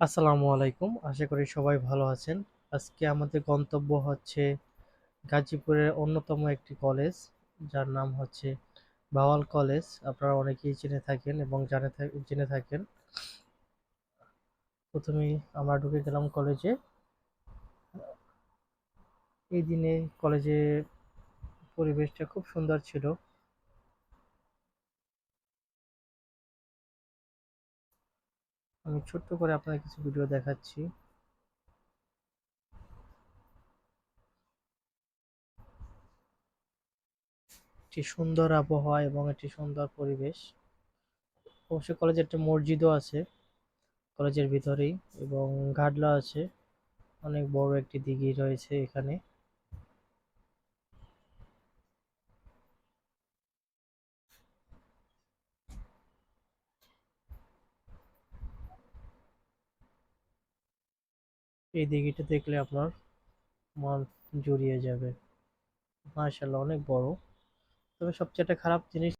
আসসালামু আলাইকুম। আশা করি সবাই ভালো আছেন। আজকে আমাদের গন্তব্য হচ্ছে গাজীপুরের অন্যতম একটি কলেজ, যার নাম হচ্ছে বাওয়াল কলেজ। আপনারা অনেকেই জেনে থাকেন এবং জানে জেনে থাকেন। প্রথমেই আমরা ঢুকে গেলাম কলেজে। এই দিনে কলেজে পরিবেশটা খুব সুন্দর ছিল। আমি ছোট্ট করে আপনাদের কিছু ভিডিও দেখাচ্ছি। একটি সুন্দর আবহাওয়া এবং একটি সুন্দর পরিবেশ। অবশ্য কলেজে একটা মসজিদও আছে, কলেজের ভিতরেই এবং গাডলা আছে। অনেক বড় একটি দিঘি রয়েছে এখানে। এই দিঘিটা দেখলে আপনার মন জড়িয়ে যাবে। মাসাল্লাহ অনেক বড়। তবে সবচেয়ে একটা খারাপ জিনিস